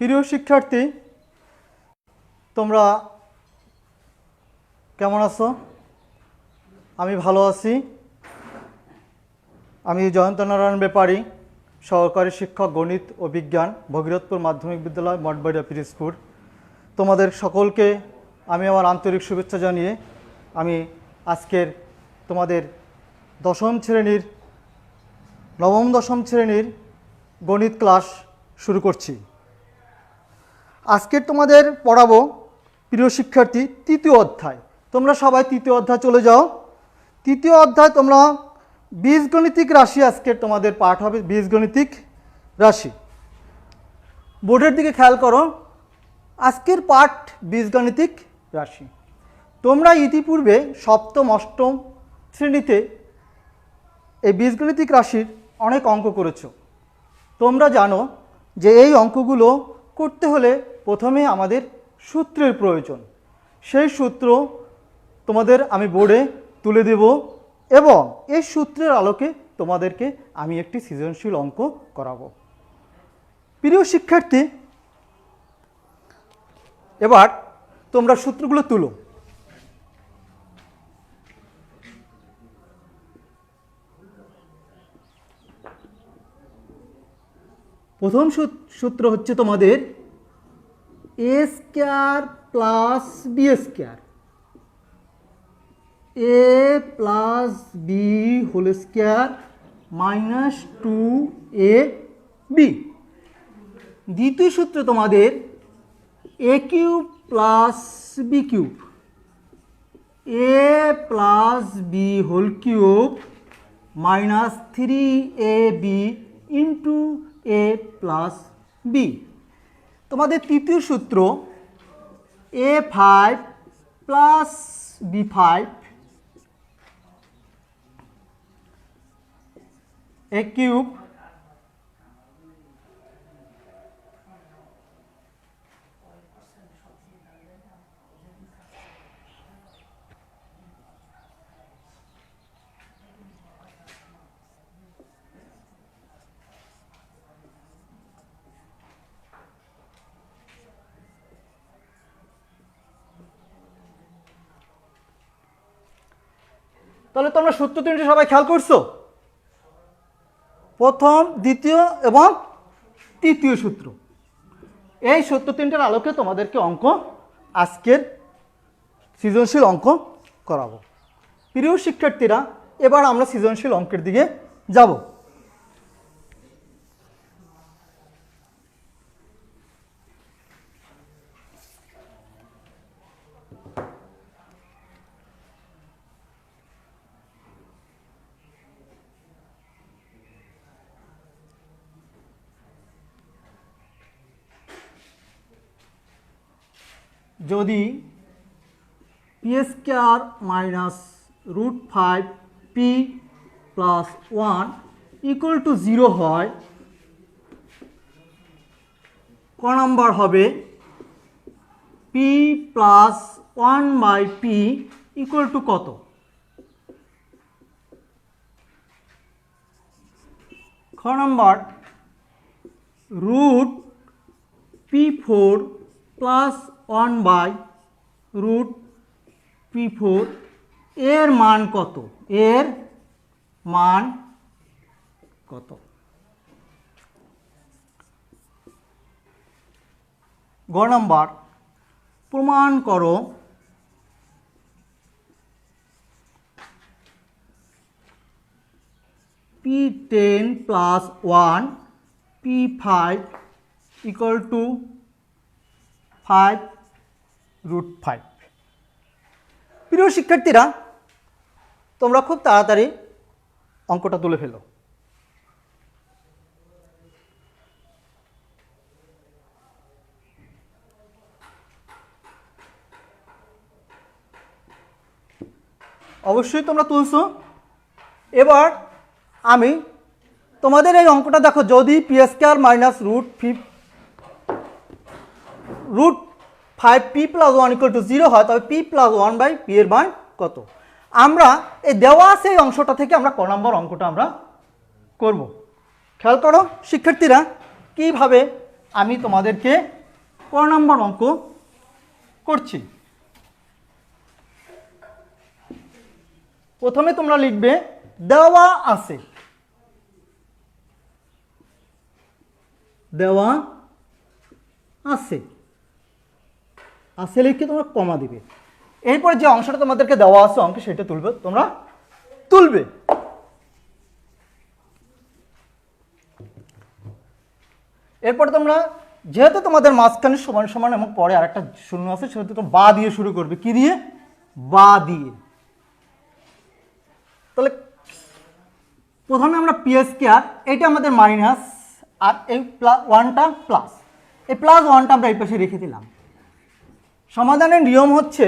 প্রিয় শিক্ষার্থী, তোমরা কেমন আছো? আমি ভালো আছি। আমি জয়ন্ত নারায়ণ ব্যাপারী সহকারী শিক্ষক, গণিত ও বিজ্ঞান, ভগীরথপুর মাধ্যমিক বিদ্যালয়, মঠবাড়িয়া পিরিজপুর তোমাদের সকলকে আমি আমার আন্তরিক শুভেচ্ছা জানিয়ে আমি আজকের তোমাদের দশম শ্রেণির, নবম দশম শ্রেণির গণিত ক্লাস শুরু করছি। আজকের তোমাদের পড়াবো প্রিয় শিক্ষার্থী তৃতীয় অধ্যায়। তোমরা সবাই তৃতীয় অধ্যায় চলে যাও। তৃতীয় অধ্যায় তোমরা বীজগণিতিক রাশি আজকের তোমাদের পাঠ হবে, বীজগণিতিক রাশি। বোর্ডের দিকে খেয়াল করো, আজকের পাঠ বীজগণিতিক রাশি। তোমরা ইতিপূর্বে সপ্তম, অষ্টম শ্রেণীতে এই বীজগণিতিক রাশির অনেক অঙ্ক করেছ। তোমরা জানো যে এই অঙ্কগুলো করতে হলে প্রথমে আমাদের সূত্রের প্রয়োজন। সেই সূত্র তোমাদের আমি বোর্ডে তুলে দেব এবং এই সূত্রের আলোকে তোমাদেরকে আমি একটি সৃজনশীল অঙ্ক করাবো। প্রিয় শিক্ষার্থী, এবার তোমরা সূত্রগুলো তুলো। প্রথম সূত- সূত্র হচ্ছে তোমাদের A square plus B square A plus B whole square minus two A B দ্বিতীয় সূত্র তোমাদের A cube plus B cube A plus B whole cube minus three A B into A plus B তোমাদের তৃতীয় সূত্র A five plus B five A cube তোমরা সূত্র তিনটি সবাই খেয়াল করছ? প্রথম, দ্বিতীয় এবং তৃতীয় সূত্র। এই সূত্র তিনটার আলোকে তোমাদেরকে অঙ্ক আজকের সৃজনশীল অঙ্ক করাবো। প্রিয় শিক্ষার্থীরা, এবার আমরা সৃজনশীল অঙ্কের দিকে যাব। যদি P square minus root five P plus one equal to zero হয়, ক নাম্বার হবে? P plus one by P equal to কত? খ number root P four plus one by root P four এর মান কত? এর মান কত? গ নম্বর, প্রমাণ করো। P ten plus one P five equal to five root five. প্রিয় শিক্ষার্থীরা, তোমরা খুব তাড়াতাড়ি অঙ্কটা তুলে ফেলো। অবশ্যই তোমরা তুলছো। এবার আমি তোমাদের এই অঙ্কটা দেখো, যদি P square minus root five root five P plus one equal to zero হয়, তবে P plus one by P এর মান কত? আমরা এই দেওয়া আছে এই অংশটা থেকে আমরা ক নম্বর অঙ্কটা আমরা করব। খেয়াল করো, শিক্ষার্থীরা, কীভাবে আমি তোমাদেরকে ক নম্বর অঙ্ক করছি? প্রথমে তোমরা লিখবে, দেওয়া আছে। দেওয়া আছে। আছে লিখে তোমরা কমা দিবে। এরপর যে অংশটা তোমাদেরকে দেওয়া আছে অঙ্কে সেটা তুলবে, তোমরা তুলবে। এরপর তোমরা, যেহেতু তোমাদের মাঝখানে সমান সমান এবং পরে আরেকটা শূন্য আছে, সেহেতু তোমরা বা দিয়ে শুরু করবে। কি দিয়ে? বা দিয়ে। তাহলে প্রথমে আমরা পিএস কেয়ার এটা আমাদের মাইনাস, আর এই প্লাস ওয়ানটা প্লাস এই প্লাস ওয়ানটা আমরা এই পাশে রেখে দিলাম। সমাধানের নিয়ম হচ্ছে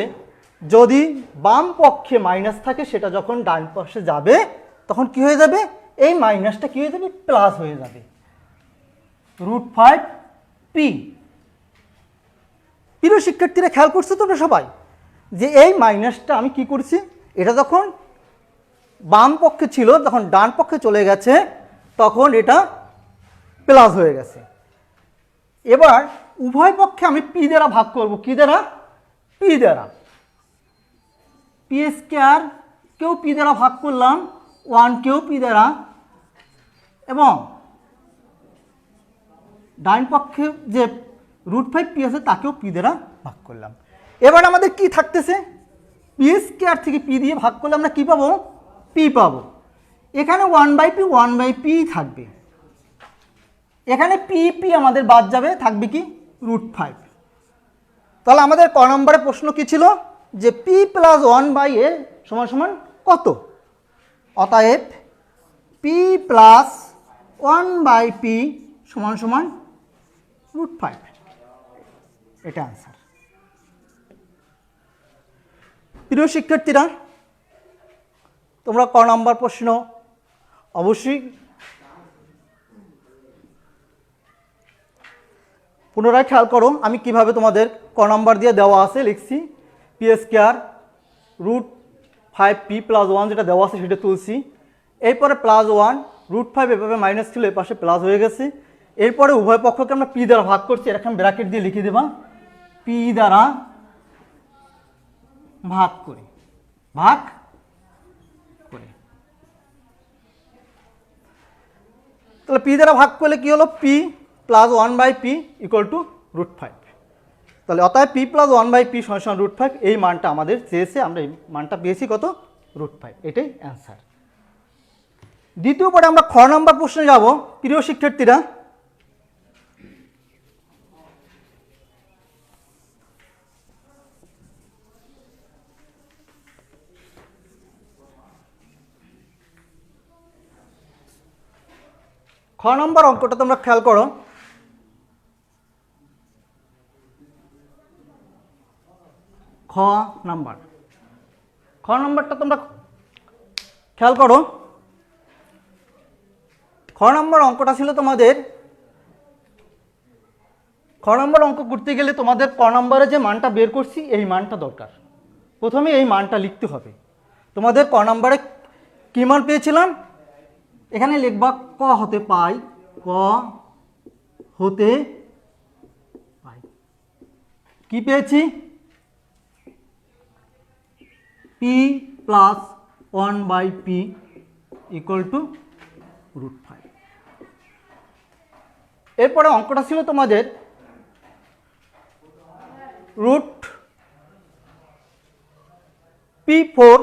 যদি বাম পক্ষে মাইনাস থাকে, সেটা যখন ডান পাশে যাবে, তখন কি হয়ে যাবে? এই মাইনাসটা কি হয়ে যাবে? প্লাস হয়ে যাবে। রুট ফাইভ পি প্রিয় শিক্ষার্থীরা, খেয়াল করছ তোমরা সবাই? যে এই মাইনাসটা আমি কি করছি? এটা যখন বাম পক্ষে ছিল তখন ডান পক্ষে চলে গেছে, তখন এটা প্লাস হয়ে গেছে। এবার উভয় পক্ষে আমি পি দ্বারা ভাগ করব। কি দ্বারা? পি দ্বারা। পি স্কোয়ার কেউ পি দ্বারা ভাগ করলাম, ওয়ান কেউ পি দ্বারা। এবং ডাইন পক্ষে যে রুট ফাইভ পি আছে, তাকেও পি দ্বারা ভাগ করলাম। এবার আমাদের কি থাকতেছে? পি স্কোয়ার থেকে পি দিয়ে ভাগ করলে আমরা কি পাবো? পি পাবো। এখানে one by P, one by P থাকবে। এখানে পি পি আমাদের বাদ যাবে, থাকবে কি? Root five. তাহলে আমাদের ক নম্বরে প্রশ্ন কি ছিল? যে P plus one by A সমান সমান কত? অতএব P plus one by P সমান সমান রুট ফাইভ। এটা আনসার প্রিয় শিক্ষার্থীরা, তোমরা ক নম্বর প্রশ্ন অবশ্যই পুনরায় খেয়াল করো আমি কীভাবে তোমাদের ক নাম্বার দিয়ে দেওয়া আছে লিখছি P square root five P plus one যেটা দেওয়া আছে সেটা তুলছি। এরপরে প্লাস ওয়ান রুট ফাইভ এভাবে মাইনাস ছিল এ পাশে প্লাস হয়ে গেছে। এরপরে উভয় পক্ষকে আমরা পি দ্বারা ভাগ করছি এরকম ব্র্যাকেট দিয়ে লিখে দেবা। পি দ্বারা ভাগ করি। ভাগ করে। তাহলে পি দ্বারা ভাগ করলে কি হলো? P plus one by P equal to root five তাহলে অতএব P plus one by P সমান রুট ফাইভ এই মানটা আমাদের চেয়েছে আমরা এই মানটা পেয়েছি কত? রুট ফাইভ এটাই অ্যান্সার দ্বিতীয় পরে আমরা খ নম্বর প্রশ্নে যাব, প্রিয় শিক্ষার্থীরা। খ নম্বর অঙ্কটা তোমরা খেয়াল করো। নাম্বার। খ নম্বরটা তোমরা খেয়াল করো। খ নম্বর অঙ্কটা ছিল তোমাদের, খ নম্বর অঙ্ক করতে গেলে তোমাদের ক নম্বরে যে মানটা বের করছি, এই মানটা দরকার। প্রথমে এই মানটা লিখতে হবে। তোমাদের ক নম্বরে কী মান পেয়েছিলাম? এখানে লিখবা ক হতে পাই, ক হতে পাই। কি পেয়েছি? P plus one by P equal to root five এরপরে অঙ্কটা ছিল তোমাদের root P four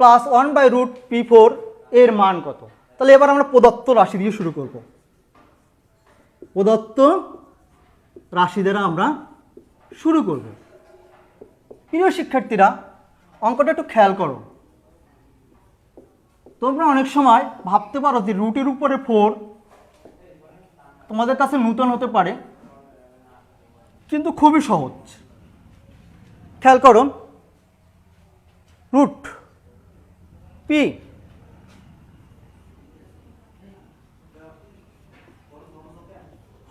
plus one by root P four এর মান কত? তাহলে এবার আমরা প্রদত্ত রাশি দিয়ে শুরু করব। প্রদত্ত রাশি দ্বারা আমরা শুরু করব। প্রিয় শিক্ষার্থীরা অঙ্কটা একটু খেয়াল করো। তোমরা অনেক সময় ভাবতে পারো যে রুটের উপরে ফোর তোমাদের কাছে নূতন হতে পারে, কিন্তু খুবই সহজ। খেয়াল করো, root P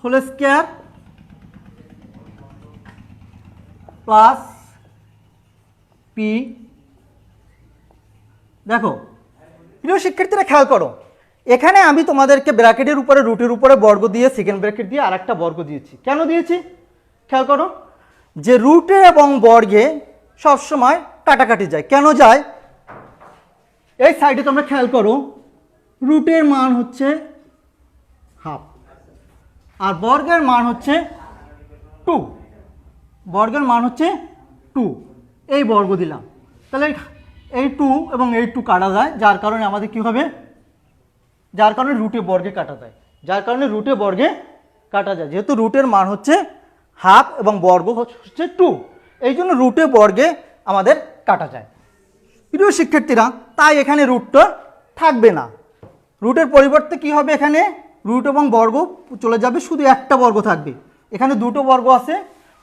whole square plus P দেখো, প্রিয় শিক্ষার্থীরা খেয়াল করো, এখানে আমি তোমাদেরকে ব্র্যাকেটের উপরে, রুটের উপরে বর্গ দিয়ে সেকেন্ড ব্র্যাকেট দিয়ে আরেকটা বর্গ দিয়েছি। কেন দিয়েছি? খেয়াল করো, যে রুটে এবং বর্গে সবসময় কাটাকাটি যায়। কেন যায়? এই সাইডে তোমরা খেয়াল করো, রুটের মান হচ্ছে হাফ, আর বর্গের মান হচ্ছে টু। বর্গের মান হচ্ছে টু। এই বর্গ দিলাম। তাহলে এই টু এবং এই টু কাটা যায়, যার কারণে আমাদের কি হবে? যার কারণে রুটে বর্গে কাটা যায়। যার কারণে রুটে বর্গে কাটা যায়। যেহেতু রুটের মান হচ্ছে হাফ এবং বর্গ হচ্ছে টু এই জন্য রুটে বর্গে আমাদের কাটা যায়। প্রিয় শিক্ষার্থীরা, তাই এখানে রুটটা থাকবে না। রুটের পরিবর্তে কি হবে এখানে? রুট এবং বর্গ চলে যাবে, শুধু একটা বর্গ থাকবে। এখানে দুটো বর্গ আছে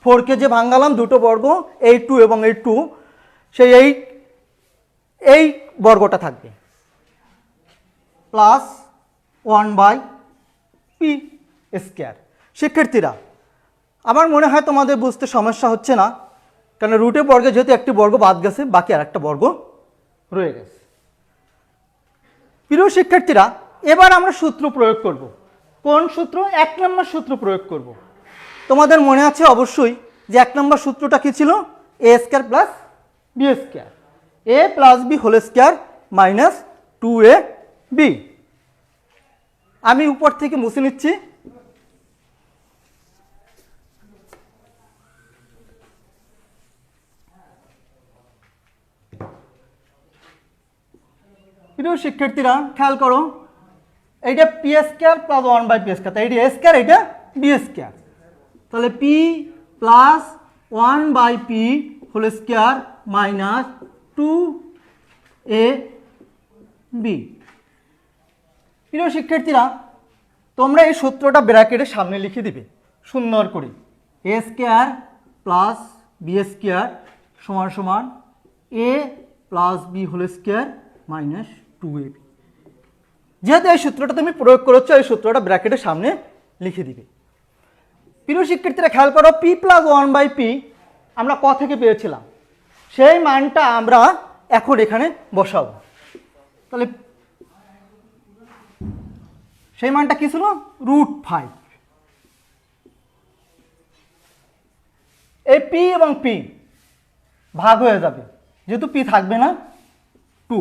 ফোরকে যে ভাঙ্গালাম দুটো বর্গ, এই টু এবং এই টু সেই এই এই বর্গটা থাকবে। Plus one by P square শিক্ষার্থীরা, আমার মনে হয় তোমাদের বুঝতে সমস্যা হচ্ছে না কারণ রুটে বর্গে যেহেতু একটি বর্গ বাদ গেছে, বাকি আর একটা বর্গ রয়ে গেছে। প্রিয় শিক্ষার্থীরা, এবার আমরা সূত্র প্রয়োগ করব। কোন সূত্র? এক নম্বর সূত্র প্রয়োগ করব। তোমাদের মনে আছে অবশ্যই যে এক নম্বর সূত্রটা কি ছিল? A square plus B square A plus B whole square minus two A B আমি উপর থেকে মুছে নিচ্ছি। প্রিয় শিক্ষার্থীরা, খেয়াল করো, এইটা P square plus one by P square এইটা এ স্কোয়ার এইটা বি স্কোয়ার তাহলে P plus one by P whole square minus two A B প্রিয় শিক্ষার্থীরা, তোমরা এই সূত্রটা ব্র্যাকেটের সামনে লিখে দিবে, সুন্দর করে। A square plus B square সমান সমান A plus B whole square minus two A B যেহেতু এই সূত্রটা তুমি প্রয়োগ করেছ, এই সূত্রটা ব্র্যাকেটের সামনে লিখে দিবে। প্রিয় শিক্ষার্থীরা খেয়াল করো P plus one by P আমরা ক থেকে পেয়েছিলাম। সেই মানটা আমরা এখন এখানে বসাবো। তাহলে সেই মানটা কি ছিল? রুট ফাইভ এই পি এবং পি ভাগ হয়ে যাবে। যেহেতু পি থাকবে না টু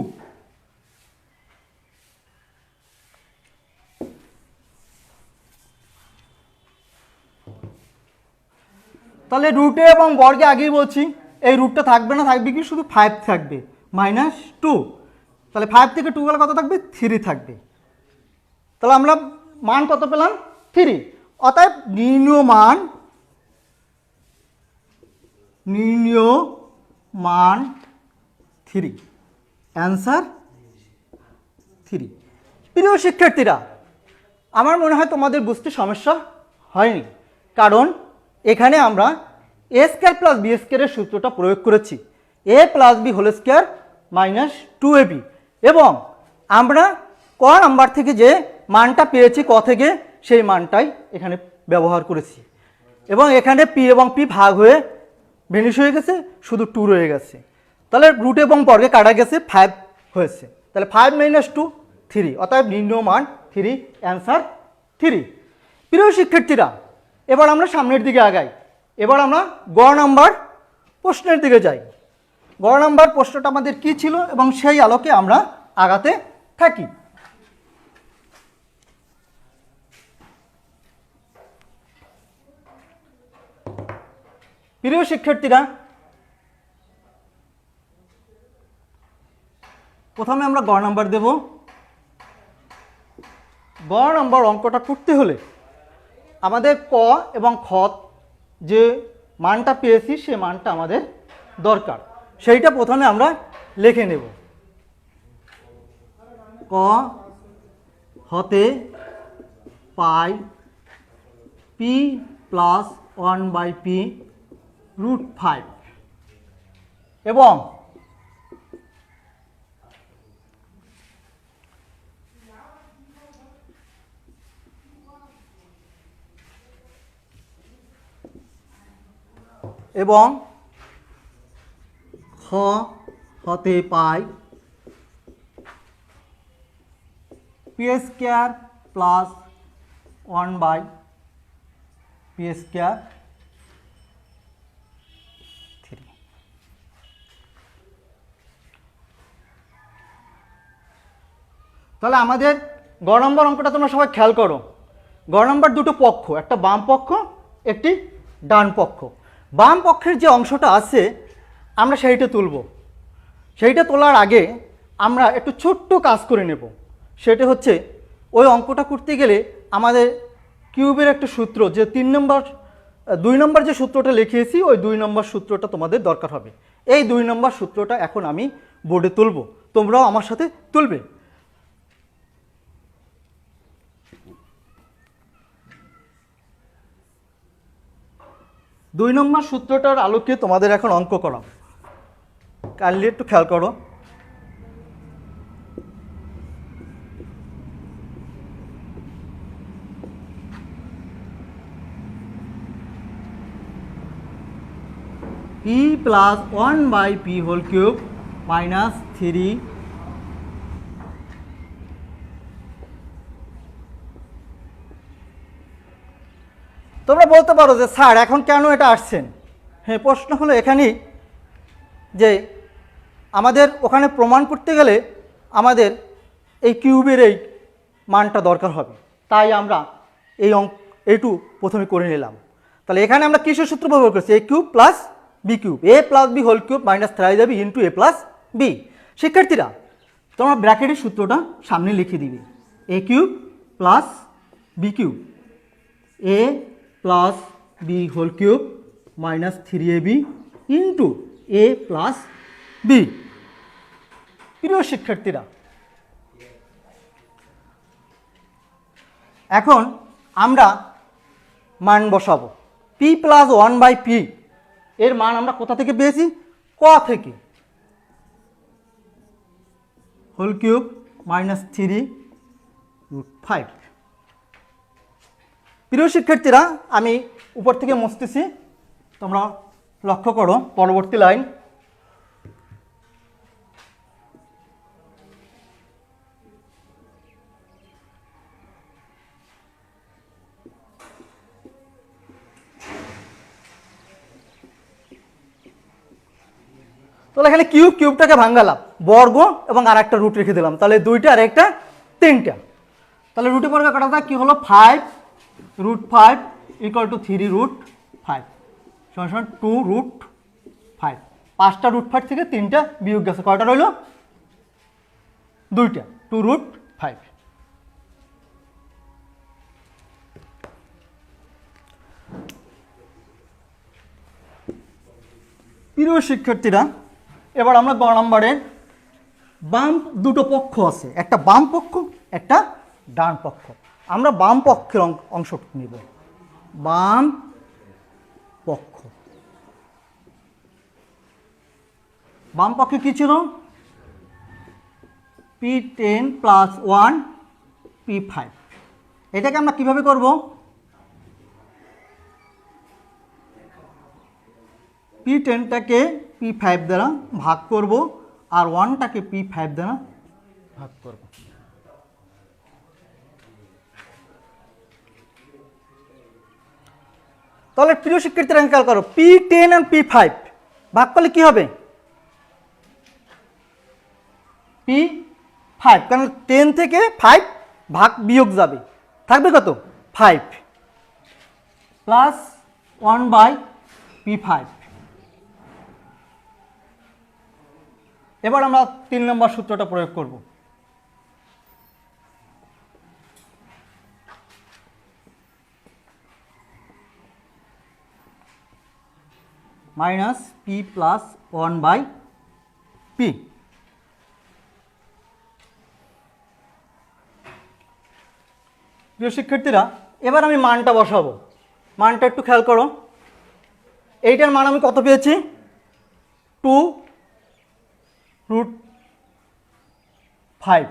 তাহলে রুটে এবং বর্গে আগেই বলছি, এই রুটটা থাকবে না, থাকবে কি? শুধু ফাইভ থাকবে। মাইনাস টু তাহলে ফাইভ থেকে টু গেলে কত থাকবে? থ্রি থাকবে। তাহলে আমরা মান কত পেলাম? থ্রি অতএব নির্ণয় মান নির্ণয় মান থ্রি অ্যান্সার থ্রি প্রিয় শিক্ষার্থীরা, আমার মনে হয় তোমাদের বুঝতে সমস্যা হয়নি। কারণ এখানে আমরা এ স্কোয়ার প্লাস বি স্কোয়ারের সূত্রটা প্রয়োগ করেছি। A plus B whole square minus two A B এবং আমরা ক নাম্বার থেকে যে মানটা পেয়েছি, ক থেকে সেই মানটাই এখানে ব্যবহার করেছি। এবং এখানে পি এবং পি ভাগ হয়ে ভেনিশ হয়ে গেছে, শুধু টু রয়ে গেছে। তাহলে রুট এবং বর্গে কাটা গেছে ফাইভ হয়েছে। তাহলে ফাইভ মাইনাস টু থ্রি অতএব নির্ণয় মান থ্রি অ্যান্সার থ্রি প্রিয় শিক্ষার্থীরা এবার আমরা সামনের দিকে আগাই। এবার আমরা গ নাম্বার প্রশ্নের দিকে যাই। গ নাম্বার প্রশ্নটা আমাদের কি ছিল এবং সেই আলোকে আমরা আগাতে থাকি। প্রিয় শিক্ষার্থীরা, প্রথমে আমরা গ নাম্বার দেব। গ নাম্বার অঙ্কটা করতে হলে আমাদের ক এবং খ যে মানটা পেয়েছি, সে মানটা আমাদের দরকার। সেইটা প্রথমে আমরা লিখে নেব। ক হতে পাই P plus one by P root five এবং এবং খ, হতে পাই। P square plus one by P square three তাহলে আমাদের গ নম্বর অঙ্কটা তোমরা সবাই খেয়াল করো। গ নম্বর দুটো পক্ষ, একটা বাম পক্ষ, একটি ডান পক্ষ। বাম পক্ষের যে অংশটা আছে, আমরা সেইটা তুলব। সেইটা তোলার আগে আমরা একটু ছোট্ট কাজ করে নেব। সেটা হচ্ছে, ওই অঙ্কটা করতে গেলে আমাদের কিউবের একটা সূত্র, যে তিন নম্বর, দুই নম্বর যে সূত্রটা লিখিয়েছি, ওই দুই নম্বর সূত্রটা তোমাদের দরকার হবে। এই দুই নম্বর সূত্রটা এখন আমি বোর্ডে তুলব। তোমরাও আমার সাথে তুলবে। দুই নম্বর সূত্রটার আলোকে তোমাদের এখন অঙ্ক করা। কাইন্ডলি একটু খেয়াল করো। P plus one by P whole cube minus three তোমরা বলতে পারো যে, স্যার, এখন কেন এটা আসছেন? হ্যাঁ প্রশ্ন হলো এখানেই যে, আমাদের ওখানে প্রমাণ করতে গেলে আমাদের এই কিউবের এই মানটা দরকার হবে। তাই আমরা এই অঙ্ক এইটু প্রথমে করে নিলাম। তাহলে এখানে আমরা কিসের সূত্র ব্যবহার করছি? A cube plus B cube. A plus B whole cube minus three যাবে ইন্টু এ প্লাস বি। শিক্ষার্থীরা, তোমরা ব্র্যাকেটের সূত্রটা সামনে লিখে দিবে। A cube plus B cube. A plus B whole cube minus three A B into A plus B প্রিয় শিক্ষার্থীরা, এখন আমরা মান বসাবো। P plus one by P এর মান আমরা কোথা থেকে পেয়েছি? ক থেকে। Whole cube minus three root five প্রিয় শিক্ষার্থীরা, আমি উপর থেকে মুছতেছি। তোমরা লক্ষ্য করো, পরবর্তী লাইন। তাহলে এখানে কিউব, কিউবটাকে ভাঙ্গালাম। বর্গ এবং আর একটা রুট রেখে দিলাম। তাহলে দুইটা আর একটা তিনটা। তাহলে রুটে বর্গ কাটাটা কি হলো? Five root five equal to three root five সমান সমান টু রুট ফাইভ পাঁচটা রুট ফাইভ থেকে তিনটা বিয়োগ গেছে। কয়টা রইল? দুইটা। টু রুট ফাইভ প্রিয় শিক্ষার্থীরা, এবার আমরা গ নম্বরের বাম দুটো পক্ষ আছে। একটা বাম পক্ষ, একটা ডান পক্ষ। আমরা বাম পক্ষের অংশ নিব। বাম পক্ষ। বাম পক্ষে কী ছিল? P ten plus one P five এটাকে আমরা কীভাবে করব? পি টেনটাকে পি ফাইভ দ্বারা ভাগ করব আর ওয়ানটাকে পি ফাইভ দ্বারা ভাগ করব। তাহলে প্রিয় শিক্ষার্থীরা খেয়াল করো P ten and P five ভাগ করলে কি হবে? পি ফাইভ কারণ টেন থেকে ফাইভ ভাগ বিয়োগ যাবে। থাকবে কত? Five plus one by P five এবার আমরা তিন নম্বর সূত্রটা প্রয়োগ করব। Minus P plus one by P প্রিয় শিক্ষার্থীরা, এবার আমি মানটা বসাবো। মানটা একটু খেয়াল করো। এইটার মান আমি কত পেয়েছি? টু রুট ফাইভ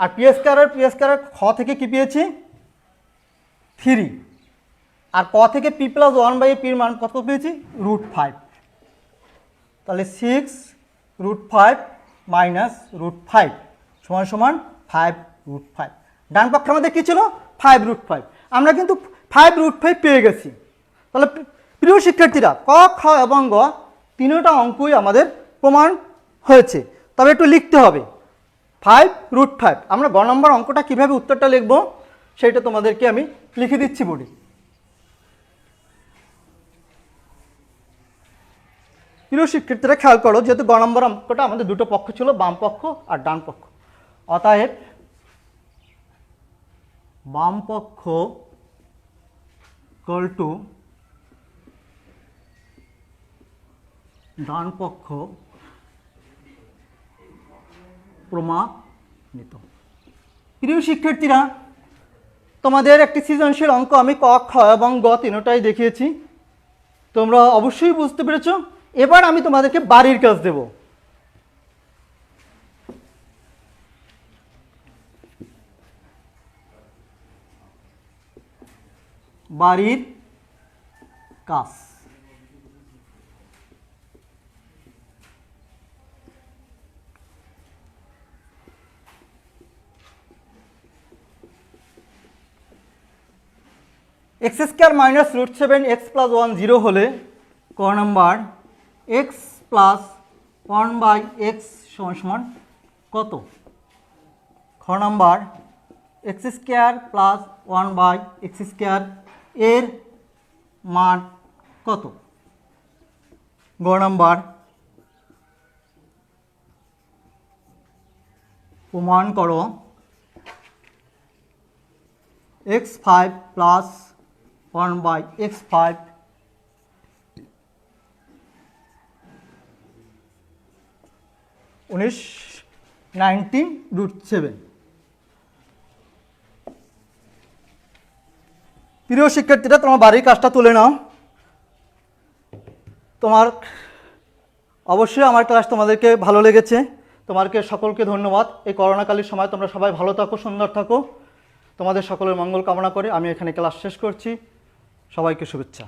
আর পিএস কারের পিএস কারের খ থেকে কি পেয়েছি? থ্রি আর ক থেকে পি প্লাস ওয়ান বাই পির মান কত পেয়েছি? রুট ফাইভ তাহলে six root five minus root five সমান সমান ফাইভ রুট ফাইভ ডান পক্ষে আমাদের কী ছিল? ফাইভ রুট ফাইভ আমরা কিন্তু ফাইভ রুট ফাইভ পেয়ে গেছি। তাহলে প্রিয় শিক্ষার্থীরা, ক, খ এবং গ তিনটা অঙ্কই আমাদের প্রমাণ হয়েছে। তবে একটু লিখতে হবে। ফাইভ রুট ফাইভ আমরা গ নম্বর অঙ্কটা কীভাবে উত্তরটা লিখব, সেইটা তোমাদেরকে আমি লিখে দিচ্ছি বোর্ডে প্রিয় শিক্ষার্থীরা খেয়াল করো যেহেতু গ অঙ্কটা আমাদের দুটো পক্ষ ছিল বাম পক্ষ আর ডান পক্ষ অতএব বাম পক্ষ কল টু ডান পক্ষ প্রমাণিত প্রিয় শিক্ষার্থীরা তোমাদের একটি সৃজনশীল অঙ্ক আমি ক খ এবং গ তিনটাই দেখিয়েছি তোমরা অবশ্যই বুঝতে পেরেছ এবার আমি তোমাদেরকে বাড়ির কাজ দেব। বাড়ির কাজ। X square minus root seven X plus one zero হলে ক number? X plus one by X সমান কত? খ number X square plus one by X square এর মান কত? গ নাম্বার, প্রমাণ করো। X five plus one by X five উনিশ নাইনটিন রুট সেভেন। প্রিয় শিক্ষার্থীরা, তোমার বাড়ির কাজটা তুলে নাও। তোমার অবশ্যই আমার ক্লাস তোমাদেরকে ভালো লেগেছে। তোমাকে সকলকে ধন্যবাদ। এই করোনাকালীন সময় তোমরা সবাই ভালো থাকো, সুন্দর থাকো। তোমাদের সকলের মঙ্গল কামনা করে আমি এখানে ক্লাস শেষ করছি। সবাইকে শুভেচ্ছা।